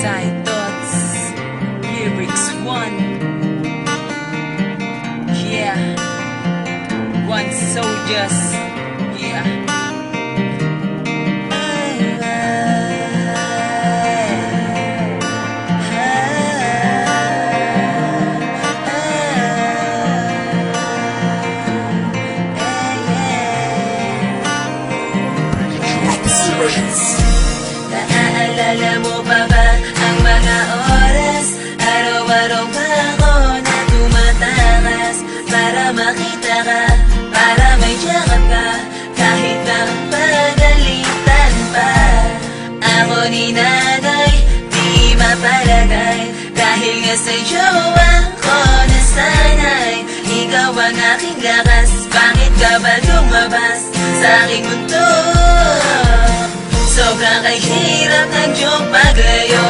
Side Thoughts Lyrics 1 Yeah. One soldiers. Yeah Nga sa jowa ko nasanay Ikaw ang aking lakas, bakit ka ba lumabas sa aking mundo? Sobrang kahirap ng iyong paglayo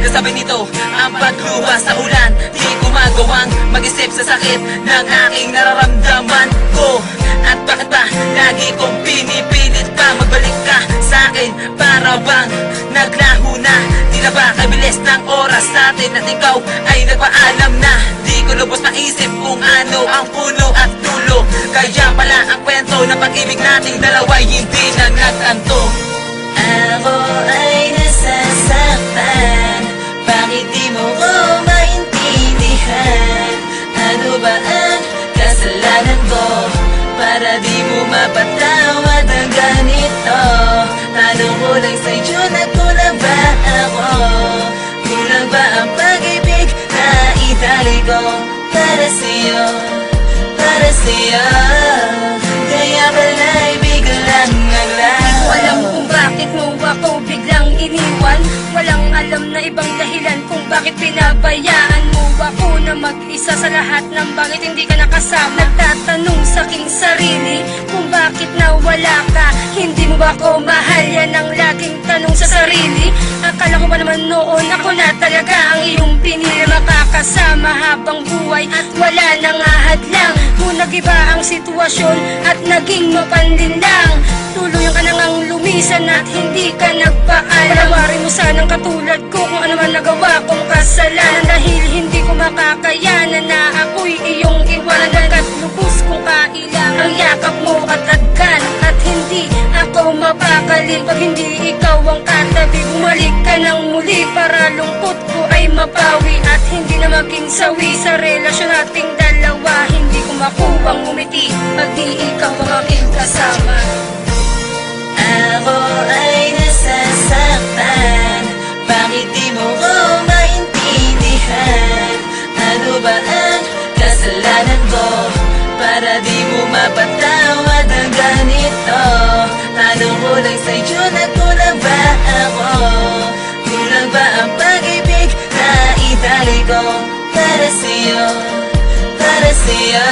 Kasabi nito, ang pagluwa sa ulan Di ko magawang mag-isip sa sakit ng aking nararamdaman ko At bakit ba lagi kong pinipilit pa magbalik ka sa akin Para bang naglaho na Tila ba kabilis ng oras natin At ikaw ay nagpaalam na. Di ko lubos maisip kung ano ang puno at dulo. Kaya pala ang kwento ng pag-ibig nating dalawa'y hindi na nagtanto. Ako ay nasasaktan Bakit di mo ko maintindihan? Ano ba ang kasalanan ko? Para di mo mapatawad ang ganito. Tanong ko lang sa'yo nagkulang ba ko Para sa'yo, para sa'yo Kaya pala'y biglang naglaho Di ko kung bakit mo ako biglang iniwan. Walang alam na ibang mag-isa sa lahat ng bakit hindi ka nakasama. Nagtatanong sa aking sarili kung bakit nawala ka. Hindi mo ba ako mahal? Yan ang laging tanong sa sarili. Akala ko ba naman noon ako na talaga ang iyong pinili? Makakasama habang buhay at wala nang ahadlang Kung nagiba ang sitwasyon at naging mapanlinlang Tuluyan ka nang ang lumisan at hindi ka nagpaalam. Palawarin mo sanang katulad ko kung ano man nagawa kong kasalanan. Dahil hindi ko makakayanan mapakali pag hindi ikaw ang katabi Bumalik ka ng muli para lungkot ko ay mapawi At hindi na maging sawi sa relasyon nating dalawa. Hindi ko makuwang umiti pag di ikaw ang aking kasama. Ako ay nasasaktan Bakit di mo ko maintindihan? Ano ba ang kasalanan ko? Para di mo mapatawad ang ganito Tanong ko lang sa'yo nagkulang ba ako? Kulang ba ang pag-ibig na itali ko Para sa'yo, para sa'yo.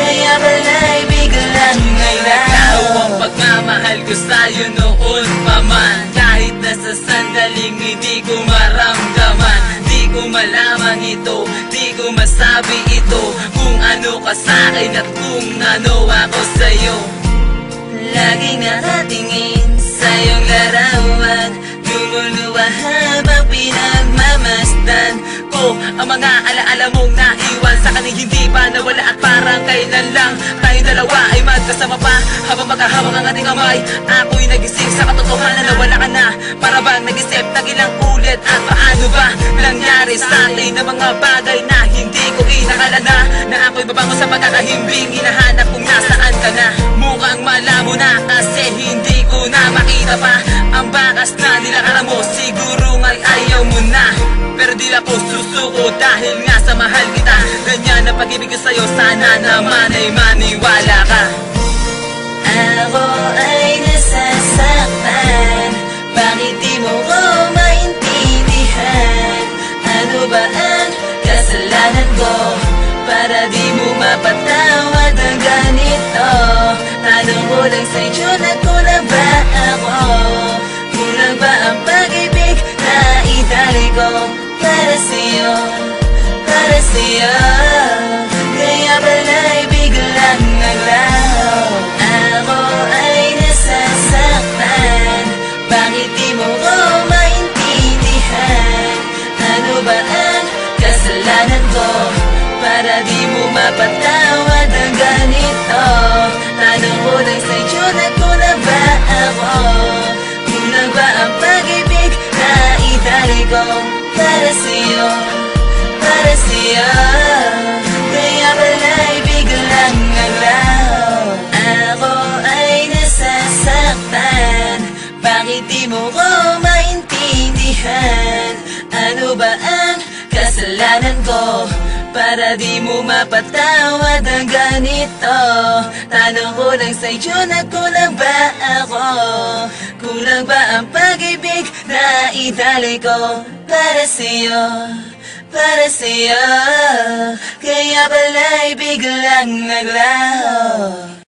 Kaya pala'y biglang naglaho ang pagmamahal ko sa'yo noon pa man. Kahit na sa sandaling hindi ko maramdaman. Di ko malaman ito, di ko masabi ito. Kung ano ka sa'kin at kung ano ako sa'yo Laging nakatingin sa iyong larawan. Lumuluwa habang pinagmamasdan ko Ang mga alaala mong naiwan. Sa kaning hindi pa nawala At parang kailan lang? Tayong dalawa ay magkasama pa. Habang magkahawak ang ating kamay Ako'y nagising sa katotohanan na wala ka na. Para bang nag-isip ng ilang ulit At paano ba nangyari sa atin na mga bagay na hindi ko inakala na? Na ako'y babango sa pagkakahimbing Hinahanap kung nasaan ka na Mukhang malabo na kasi hindi ko na makita pa. Ang bakas na nilakaran mo Siguro nga'y ayaw mo na. Pero di ako susuko dahil nga sa mahal kita. Ganyan ang pag-ibig ko sa'yo Sana naman ay maniwala ka. Ako ay nasasaktan. Bakit di mo ko maintindihan? Ano ba ang kasalanan ko? Para di mo mapatawad ang ganito Kulang sa'yo na kulang ba ako? Kulang ba ang pag-ibig na idali ko para sa'yo, para sa'yo? Kaya pala'y biglang naglaho Ako ay nasasaktan Bakit di mo ko maintindihan? Ano ba ang kasalanan ko? Para di mo mapatawad ang ganito Ano ko nang sa'yo, para sa'yo Kaya pala'y biglang naglaho. Ako ay nasasaktan. Bakit di mo ko maintindihan? Ano ba ang kasalanan ko Para di mo mapatawad ang ganito. Tanong ko lang sa'yo na kulang ba ako? Kulang ba ang pag-ibig na itali ko Para sa'yo? Para sa'yo. Kaya pala'y biglang naglaho